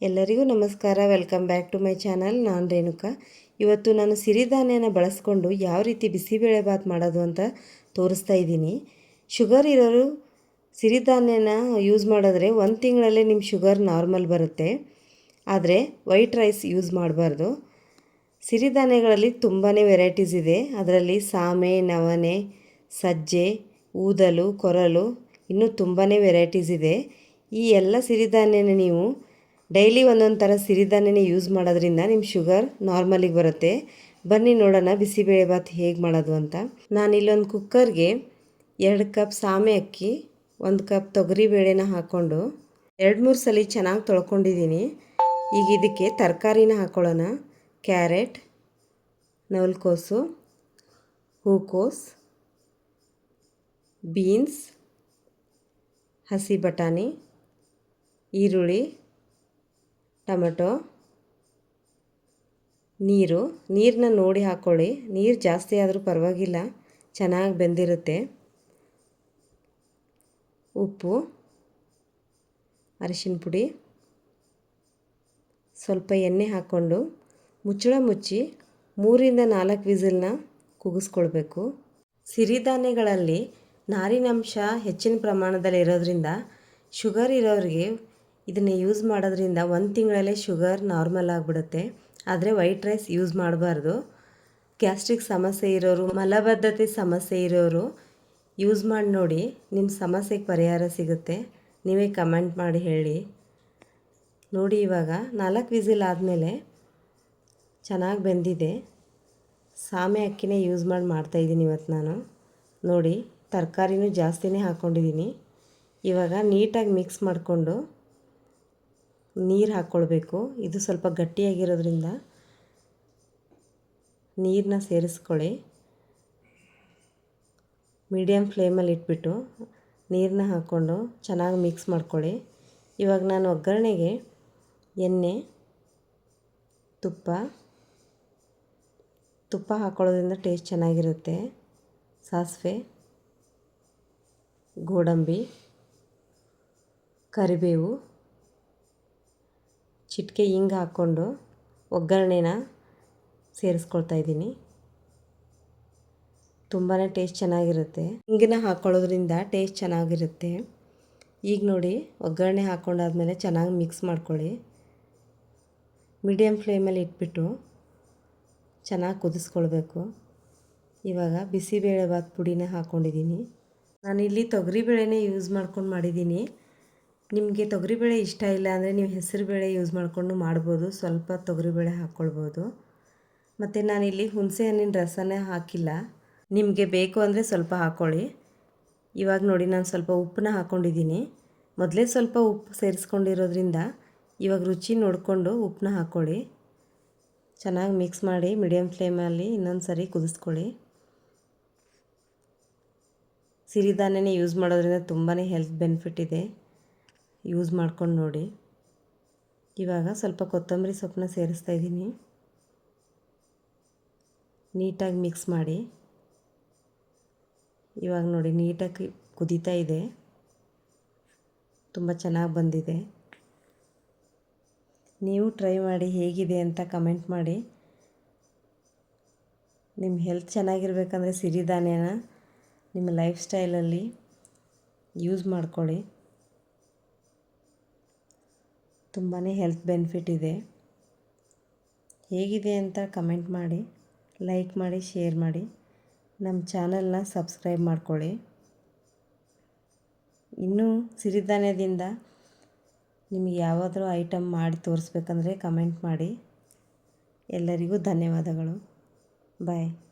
ಎಲ್ಲರಿಗೂ ನಮಸ್ಕಾರ. Welcome back to my channel. ನಾನು ರೇಣುಕಾ. ಇವತ್ತು ನಾನು ಸಿರಿಧಾನ್ಯನ ಬಳಸ್ಕೊಂಡು ಯಾವ ರೀತಿ ಬಿಸಿಬೇಳೆ ಬಾತ್ ಮಾಡೋದು ಅಂತ ತೋರಿಸ್ತಾ ಇದ್ದೀನಿ. ಶುಗರ್ ಇರೋರು ಸಿರಿಧಾನ್ಯನ ಯೂಸ್ ಮಾಡಿದ್ರೆ ಒಂದು ತಿಂಗಳಲ್ಲೇ ನಿಮ್ಮ ಶುಗರ್ ನಾರ್ಮಲ್ ಬರುತ್ತೆ. ಆದರೆ ವೈಟ್ ರೈಸ್ ಯೂಸ್ ಮಾಡಬಾರ್ದು. ಸಿರಿಧಾನ್ಯಗಳಲ್ಲಿ ತುಂಬಾ ವೆರೈಟೀಸ್ ಇದೆ. ಅದರಲ್ಲಿ ಸಾಮೆ, ನವಣೆ, ಸಜ್ಜೆ, ಊದಲು, ಕೊರಲು ಇನ್ನೂ ತುಂಬಾ ವೆರೈಟೀಸ್ ಇದೆ. ಈ ಎಲ್ಲ ಸಿರಿಧಾನ್ಯನ ನೀವು ಡೈಲಿ ಒಂದೊಂದು ಥರ ಸಿರಿಧಾನ್ಯನೇ ಯೂಸ್ ಮಾಡೋದ್ರಿಂದ ನಿಮ್ಮ ಶುಗರ್ ನಾರ್ಮಲಿಗೆ ಬರುತ್ತೆ. ಬನ್ನಿ ನೋಡೋಣ ಬಿಸಿಬೇಳೆ ಭಾತ್ ಹೇಗೆ ಮಾಡೋದು ಅಂತ. ನಾನು ಇಲ್ಲೊಂದು ಕುಕ್ಕರ್ಗೆ ಎರಡು ಕಪ್ ಸಾಮೆ ಅಕ್ಕಿ, ಒಂದು ಕಪ್ ತೊಗರಿ ಬೇಳೆನ ಹಾಕ್ಕೊಂಡು ಎರಡು ಮೂರು ಸಲ ಚೆನ್ನಾಗಿ ತೊಳ್ಕೊಂಡಿದ್ದೀನಿ. ಈಗ ಇದಕ್ಕೆ ತರಕಾರಿನ ಹಾಕ್ಕೊಳ್ಳೋಣ ಕ್ಯಾರೆಟ್ ನವಲ್ಕೋಸು ಹೂಕೋಸ್ ಬೀನ್ಸ್, ಹಸಿ ಬಟಾಣಿ, ಈರುಳ್ಳಿ ಟೊಮೆಟೊ, ನೀರು ನೀರನ್ನ ನೋಡಿ ಹಾಕ್ಕೊಳ್ಳಿ ನೀರು ಜಾಸ್ತಿ ಆದರೂ ಪರವಾಗಿಲ್ಲ, ಚೆನ್ನಾಗಿ ಬೆಂದಿರುತ್ತೆ. ಉಪ್ಪು, ಅರಿಶಿನ ಪುಡಿ, ಸ್ವಲ್ಪ ಎಣ್ಣೆ ಹಾಕ್ಕೊಂಡು ಮುಚ್ಚಳ ಮುಚ್ಚಿ ಮೂರಿಂದ ನಾಲ್ಕು ವಿಸಿಲ್ನ ಕುಗಿಸ್ಕೊಳ್ಬೇಕು. ಸಿರಿಧಾನ್ಯಗಳಲ್ಲಿ ನಾರಿನಂಶ ಹೆಚ್ಚಿನ ಪ್ರಮಾಣದಲ್ಲಿ ಇರೋದ್ರಿಂದ ಶುಗರ್ ಇರೋರಿಗೆ ಇದನ್ನು ಯೂಸ್ ಮಾಡೋದ್ರಿಂದ ಒಂದು ತಿಂಗಳಲ್ಲೇ ಶುಗರ್ ನಾರ್ಮಲ್ ಆಗಿಬಿಡುತ್ತೆ. ಆದರೆ ವೈಟ್ ರೈಸ್ ಯೂಸ್ ಮಾಡಬಾರ್ದು. ಗ್ಯಾಸ್ಟ್ರಿಕ್ ಸಮಸ್ಯೆ ಇರೋರು, ಮಲಬದ್ಧತೆ ಸಮಸ್ಯೆ ಇರೋರು ಯೂಸ್ ಮಾಡಿ ನೋಡಿ ನಿಮ್ಮ ಸಮಸ್ಯೆಗೆ ಪರಿಹಾರ ಸಿಗುತ್ತೆ. ನೀವೇ ಕಮೆಂಟ್ ಮಾಡಿ ಹೇಳಿ. ನೋಡಿ ಇವಾಗ ನಾಲ್ಕು ವಿಸಿಲ್ ಆದಮೇಲೆ ಚೆನ್ನಾಗಿ ಬೆಂದಿದೆ. ಸಾಮೆ ಅಕ್ಕಿನೇ ಯೂಸ್ ಮಾಡಿ ಮಾಡ್ತಾಯಿದ್ದೀನಿ ಇವತ್ತು ನಾನು. ನೋಡಿ, ತರಕಾರಿನೂ ಜಾಸ್ತಿನೇ ಹಾಕ್ಕೊಂಡಿದ್ದೀನಿ ಇವಾಗ ನೀಟಾಗಿ ಮಿಕ್ಸ್ ಮಾಡಿಕೊಂಡು ನೀರು ಹಾಕ್ಕೊಳ್ಬೇಕು ಇದು ಸ್ವಲ್ಪ ಗಟ್ಟಿಯಾಗಿರೋದ್ರಿಂದ ನೀರನ್ನ ಸೇರಿಸ್ಕೊಳ್ಳಿ. ಮೀಡಿಯಮ್ ಫ್ಲೇಮಲ್ಲಿ ಇಟ್ಬಿಟ್ಟು ನೀರನ್ನ ಹಾಕ್ಕೊಂಡು ಚೆನ್ನಾಗಿ ಮಿಕ್ಸ್ ಮಾಡ್ಕೊಳ್ಳಿ. ಇವಾಗ ನಾನು ಒಗ್ಗರಣೆಗೆ ಎಣ್ಣೆ, ತುಪ್ಪ ತುಪ್ಪ ಹಾಕ್ಕೊಳ್ಳೋದ್ರಿಂದ ಟೇಸ್ಟ್ ಚೆನ್ನಾಗಿರುತ್ತೆ. ಸಾಸಿವೆ, ಗೋಡಂಬಿ, ಕರಿಬೇವು ಚಿಟಿಕೆ ಹಿಂಗೆ ಹಾಕ್ಕೊಂಡು ಒಗ್ಗರಣೆನ ಸೇರಿಸ್ಕೊಳ್ತಾ ಇದ್ದೀನಿ. ತುಂಬಾ ಟೇಸ್ಟ್ ಚೆನ್ನಾಗಿರುತ್ತೆ. ಹಿಂಗಿನ ಹಾಕ್ಕೊಳ್ಳೋದ್ರಿಂದ ಟೇಸ್ಟ್ ಚೆನ್ನಾಗಿರುತ್ತೆ. ಈಗ ನೋಡಿ, ಒಗ್ಗರಣೆ ಹಾಕ್ಕೊಂಡಾದ್ಮೇಲೆ ಚೆನ್ನಾಗಿ ಮಿಕ್ಸ್ ಮಾಡ್ಕೊಳ್ಳಿ. ಮೀಡಿಯಮ್ ಫ್ಲೇಮಲ್ಲಿ ಇಟ್ಬಿಟ್ಟು ಚೆನ್ನಾಗಿ ಕುದಿಸ್ಕೊಳ್ಬೇಕು. ಇವಾಗ ಬಿಸಿಬೇಳೆಭಾತ್ ಪುಡಿನ ಹಾಕ್ಕೊಂಡಿದ್ದೀನಿ ನಾನಿಲ್ಲಿ ತೊಗರಿಬೇಳೆನೇ ಯೂಸ್ ಮಾಡ್ಕೊಂಡು ಮಾಡಿದ್ದೀನಿ. ನಿಮಗೆ ತೊಗರಿಬೇಳೆ ಇಷ್ಟ ಇಲ್ಲ ಅಂದರೆ ನೀವು ಹೆಸರುಬೇಳೆ ಯೂಸ್ ಮಾಡಿಕೊಂಡು ಮಾಡ್ಬೋದು. ಸ್ವಲ್ಪ ತೊಗರಿಬೇಳೆ ಹಾಕ್ಕೊಳ್ಬೋದು. ಮತ್ತು ನಾನಿಲ್ಲಿ ಹುಣಸೆ ಹಣ್ಣಿನ ರಸನೇ ಹಾಕಿಲ್ಲ. ನಿಮಗೆ ಬೇಕು ಅಂದರೆ ಸ್ವಲ್ಪ ಹಾಕ್ಕೊಳ್ಳಿ ಇವಾಗ ನೋಡಿ ನಾನು ಸ್ವಲ್ಪ ಉಪ್ಪನ್ನ ಹಾಕ್ಕೊಂಡಿದ್ದೀನಿ ಮೊದಲೇ ಸ್ವಲ್ಪ ಉಪ್ಪು ಸೇರಿಸ್ಕೊಂಡಿರೋದ್ರಿಂದ ಇವಾಗ ರುಚಿ ನೋಡಿಕೊಂಡು ಉಪ್ಪನ್ನ ಹಾಕ್ಕೊಳ್ಳಿ ಚೆನ್ನಾಗಿ ಮಿಕ್ಸ್ ಮಾಡಿ ಮೀಡಿಯಮ್ ಫ್ಲೇಮಲ್ಲಿ ಇನ್ನೊಂದು ಸರಿ ಕುದಿಸ್ಕೊಳ್ಳಿ. ಸಿರಿಧಾನ್ಯನೇ ಯೂಸ್ ಮಾಡೋದ್ರಿಂದ ತುಂಬಾ ಹೆಲ್ತ್ ಬೆನಿಫಿಟ್ ಇದೆ. ಯೂಸ್ ಮಾಡ್ಕೊಂಡು ನೋಡಿ. ಇವಾಗ ಸ್ವಲ್ಪ ಕೊತ್ತಂಬರಿ ಸೊಪ್ಪನ್ನ ಸೇರಿಸ್ತಾ ಇದ್ದೀನಿ. ನೀಟಾಗಿ ಮಿಕ್ಸ್ ಮಾಡಿ. ಇವಾಗ ನೋಡಿ ನೀಟಾಗಿ ಕುದೀತಾ ಇದೆ. ತುಂಬ ಚೆನ್ನಾಗಿ ಬಂದಿದೆ. ನೀವು ಟ್ರೈ ಮಾಡಿ ಹೇಗಿದೆ ಅಂತ ಕಮೆಂಟ್ ಮಾಡಿ. ನಿಮ್ಮ ಹೆಲ್ತ್ ಚೆನ್ನಾಗಿರ್ಬೇಕಂದ್ರೆ ಸಿರಿಧಾನ್ಯನ ನಿಮ್ಮ ಲೈಫ್ ಸ್ಟೈಲಲ್ಲಿ ಯೂಸ್ ಮಾಡ್ಕೊಳ್ಳಿ. ತುಂಬಾ ಹೆಲ್ತ್ ಬೆನಿಫಿಟ್ ಇದೆ. ಹೇಗಿದೆ ಅಂತ ಕಮೆಂಟ್ ಮಾಡಿ, ಲೈಕ್ ಮಾಡಿ, ಶೇರ್ ಮಾಡಿ. ನಮ್ಮ ಚಾನಲ್ನ ಸಬ್ಸ್ಕ್ರೈಬ್ ಮಾಡ್ಕೊಳ್ಳಿ. ಇನ್ನೂ ಸಿರಿಧಾನ್ಯದಿಂದ ನಿಮಗೆ ಯಾವಾದರೂ ಐಟಮ್ ಮಾಡಿ ತೋರಿಸ್ಬೇಕಂದ್ರೆ ಕಮೆಂಟ್ ಮಾಡಿ. ಎಲ್ಲರಿಗೂ ಧನ್ಯವಾದಗಳು. ಬಾಯ್.